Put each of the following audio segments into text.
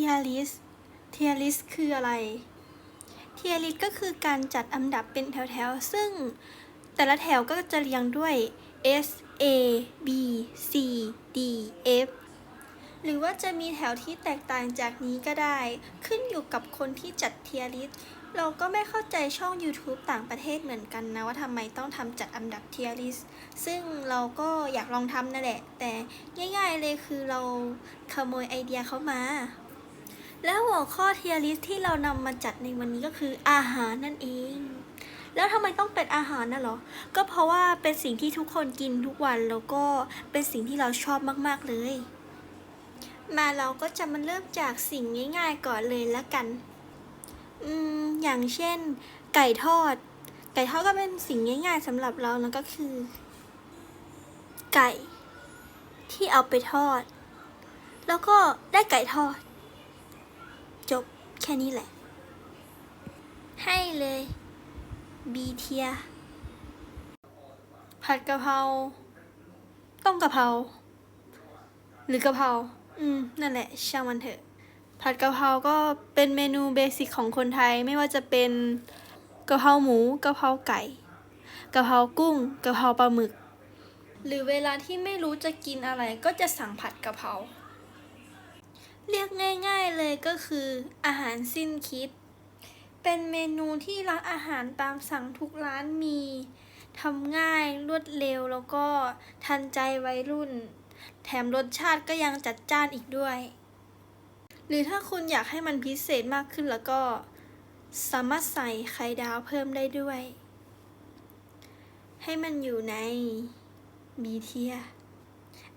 ทียริสเทียริสคืออะไรเทียริสก็คือการจัดอันดับเป็นแถวๆ ซึ่งแต่ละแถวก็จะเรียงด้วย S A B C D F หรือว่าจะมีแถวที่แตกต่างจากนี้ก็ได้ ขึ้นอยู่กับคนที่จัดเทียริสเราก็ไม่เข้าใจช่อง YouTube ต่างประเทศเหมือนกันนะ ว่าทำไมต้องทำจัดอันดับเทียริสซึ่งเราก็อยากลองทำนั่นแหละ แต่ง่ายๆเลยคือเราขโมยไอเดียเขามา แล้วหัวข้อเทียริสที่เรานำมาจัดในวันนี้ก็คืออาหารนั่นเอง แล้วทำไมต้องเป็นอาหารน่ะเหรอ ก็เพราะว่าเป็นสิ่งที่ทุกคนกินทุกวันแล้วก็เป็นสิ่งที่เราชอบมากๆเลย มาเราก็จะมาเริ่มจากสิ่งง่ายๆก่อนเลยละกัน อืมอย่างเช่น ไก่ทอด ไก่ทอดก็เป็นสิ่งง่ายๆสำหรับเราแล้วก็คือ ไก่ ที่เอาไปทอด แล้วก็ได้ไก่ทอด จบแค่นี้แหละ ให้เลยบีเทีย ผัดกะเพราต้มกะเพราหรือกะเพราอืม นั่นแหละ ช่างมันเถอะ ผัดกะเพราก็เป็นเมนูเบสิกของคนไทยไม่ว่าจะเป็นกะเพราหมูกะเพราไก่กะเพรากุ้งกะเพราปลาหมึก หรือเวลาที่ไม่รู้จะกินอะไรก็จะสั่งผัดกะเพราเรียกง่ายๆ เลยก็คืออาหารสิ้นคิด เป็นเมนูที่ร้านอาหารตามสั่งทุกร้านมีทำง่ายรวดเร็วแล้วก็ทันใจวัยรุ่น แถมรสชาติก็ยังจัดจ้านอีกด้วย หรือถ้าคุณอยากให้มันพิเศษมากขึ้นแล้วก็ สามารถใส่ไข่ดาวเพิ่มได้ด้วย ให้มันอยู่ในบีเทีย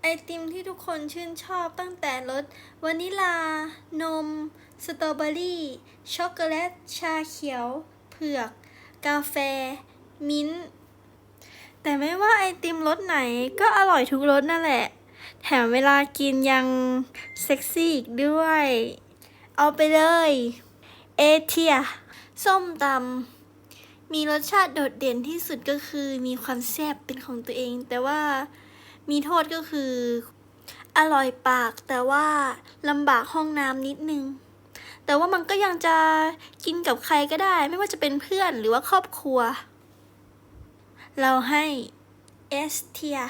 ไอติมที่ทุกคนชื่นชอบตั้งแต่รสวานิลา นม สตรอเบอรี่ ช็อกโกแลต ชาเขียว เผือก กาแฟ มิ้นท์แต่ไม่ว่าไอติมรสไหนก็อร่อยทุกรสนั่นแหละ แถมเวลากินยัง เซ็กซี่อีกด้วย เอาไปเลย เอเทีย ส้มตำมีรสชาติโดดเด่นที่สุดก็คือมีความแซ่บเป็นของตัวเอง แต่ว่า มีโทษก็คือ อร่อยปากแต่ว่าลำบากห้องน้ำนิดนึง แต่ว่ามันก็ยังจะกินกับใครก็ได้ ไม่ว่าจะเป็นเพื่อนหรือว่าครอบครัว เราให้เอสเทีย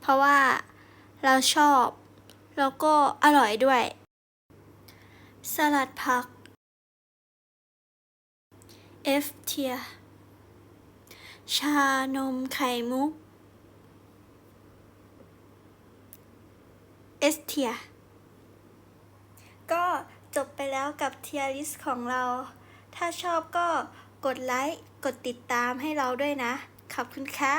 เพราะว่าเราชอบ แล้วก็อร่อยด้วย สลัดผัก F เทียชานมไข่มุก สเทีย ก็จบไปแล้วกับเทียริสของเรา ถ้าชอบก็กดไลค์ กดติดตามให้เราด้วยนะ ขอบคุณค่ะ